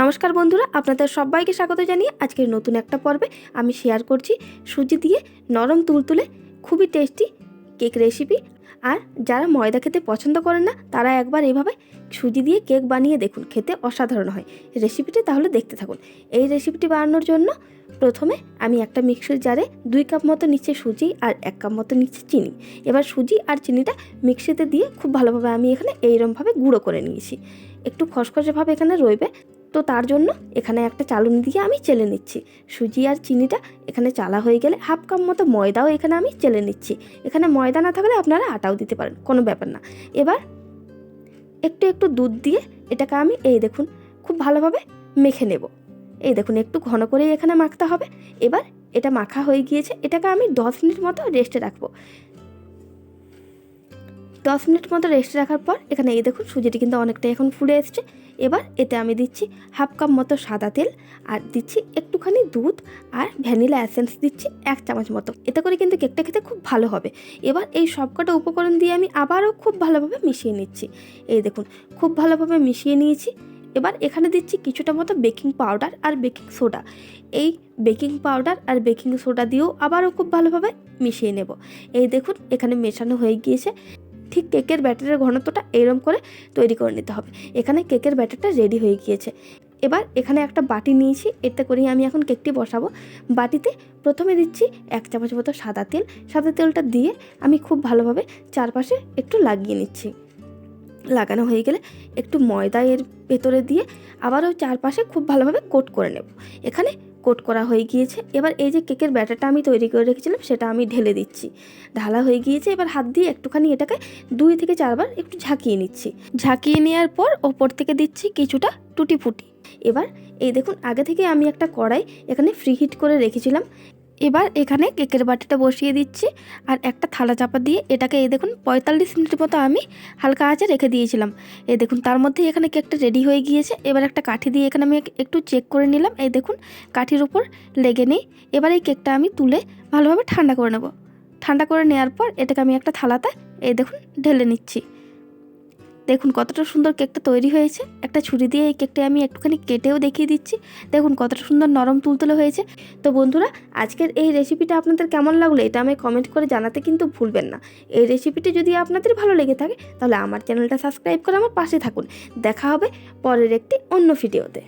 নমস্কার বন্ধুরা, আপনাদের সবাইকে স্বাগত জানিয়ে আজকের নতুন একটা পর্বে আমি শেয়ার করছি সুজি দিয়ে নরম তুলতুলে খুবই টেস্টি কেক রেসিপি আর যারা ময়দা খেতে পছন্দ করেন না, তারা একবার এইভাবে সুজি দিয়ে কেক বানিয়ে দেখুন, খেতে অসাধারণ হয়। রেসিপিটি তাহলে দেখতে থাকুন। এই রেসিপিটি বানানোর জন্য প্রথমে আমি একটা মিক্সির জারে দুই কাপ মতো নিচে সুজি আর এক কাপ মতো নিচে চিনি। এবার সুজি আর চিনিটা মিক্সিতে দিয়ে খুব ভালোভাবে আমি এখানে এইরমভাবে গুঁড়ো করে নিয়েছি। একটু খসখসেভাবে এখানে রইবে। তো তার জন্য এখানে একটা চালুনি দিয়ে আমি চেলে নিচ্ছি। সুজি আর চিনিটা এখানে চালা হয়ে গেলে হাফ কাপ মতো ময়দাও এখানে আমি চেলে নিচ্ছি। এখানে ময়দা না থাকলে আপনারা আটাও দিতে পারেন, কোনো ব্যাপার না। এবার একটু একটু দুধ দিয়ে এটাকে আমি এই দেখুন খুব ভালোভাবে মেখে নেব। এই দেখুন একটু ঘন করেই এখানে মাখতে হবে। এবার এটা মাখা হয়ে গিয়েছে, এটাকে আমি দশ মিনিট মতো রেস্টে রাখব। দশ মিনিট মতো রেস্টে রাখার পর এখানে এই দেখুন সুজিটি কিন্তু অনেকটাই এখন ফুলে এসছে। এবার এতে আমি দিচ্ছি হাফ কাপ মতো সাদা তেল আর দিচ্ছি একটুখানি দুধ আর ভ্যানিলা অ্যাসেন্স দিচ্ছি এক চামচ মতো। এতে করে কিন্তু কেকটা খেতে খুব ভালো হবে। এবার এই সবকটা উপকরণ দিয়ে আমি আবারও খুব ভালোভাবে মিশিয়ে নিচ্ছি। এই দেখুন, খুব ভালোভাবে মিশিয়ে নিয়েছি। এবার এখানে দিচ্ছি কিছুটা মতো বেকিং পাউডার আর বেকিং সোডা এই বেকিং পাউডার আর বেকিং সোডা দিয়েও আবারও খুব ভালোভাবে মিশিয়ে নেব। এই দেখুন, এখানে মেশানো হয়ে গিয়েছে। ঠিক কেকের ব্যাটারের ঘনত্বটা এরম করে তৈরি করে নিতে হবে। এখানে কেকের ব্যাটারটা রেডি হয়ে গিয়েছে। এবার এখানে একটা বাটি নিয়েছি, এতে করেই আমি এখন কেকটি বসাবো। বাটিতে প্রথমে দিচ্ছি এক চামচ মতো সাদা তেল। সাদা তেলটা দিয়ে আমি খুব ভালোভাবে চারপাশে একটু লাগিয়ে নিচ্ছি। লাগানো হয়ে গেলে একটু ময়দা এর ভেতরে দিয়ে আবারও চারপাশে খুব ভালোভাবে কোট করে নেব। এখানে কোট করা হয়ে গিয়েছে। এবার এই যে কেকের ব্যাটারটা আমি তৈরি করে রেখেছিলাম, সেটা আমি ঢেলে দিচ্ছি। ঢালা হয়ে গিয়েছে, এবার হাত দিয়ে একটুখানি এটাকে দুই থেকে চারবার একটু ঝাঁকিয়ে নিচ্ছি। ঝাঁকিয়ে নেওয়ার পর ওপর থেকে দিচ্ছি কিছুটা টুটি ফুটি এবার এই দেখুন, আগে থেকে আমি একটা কড়াই এখানে ফ্রি হিট করে রেখেছিলাম। এবার এখানে কেকের বাটিটা বসিয়ে দিচ্ছি আর একটা থালা চাপা দিয়ে এটাকে, এই দেখুন, পঁয়তাল্লিশ মিনিট মতো আমি হালকা আঁচে রেখে দিয়েছিলাম। এই দেখুন, তার মধ্যে এখানে কেকটা রেডি হয়ে গিয়েছে। এবার একটা কাঠি দিয়ে এখানে আমি একটু চেক করে নিলাম। এই দেখুন, কাঠির উপর লেগে নেই। এবার এই কেকটা আমি তুলে ভালোভাবে ঠান্ডা করে নেব। ঠান্ডা করে নেওয়ার পর এটাকে আমি একটা থালাতে, এই দেখুন, ঢেলে নিচ্ছি। দেখুন কতটা সুন্দর কেকটা তৈরি হয়েছে। একটা ছুরি দিয়ে এই কেকটা আমি একটুখানি কেটেও দেখিয়ে দিচ্ছি। দেখুন কতটা সুন্দর নরম তুলতুলে হয়েছে। তো বন্ধুরা, আজকের এই রেসিপিটা আপনাদের কেমন লাগল এটা আমি কমেন্ট করে জানাতে কিন্তু ভুলবেন না। এই রেসিপিটি যদি আপনাদের ভালো লেগে থাকে, তাহলে আমার চ্যানেলটা সাবস্ক্রাইব করে আমার পাশে থাকুন। দেখা হবে পরের একটি অন্য ভিডিওতে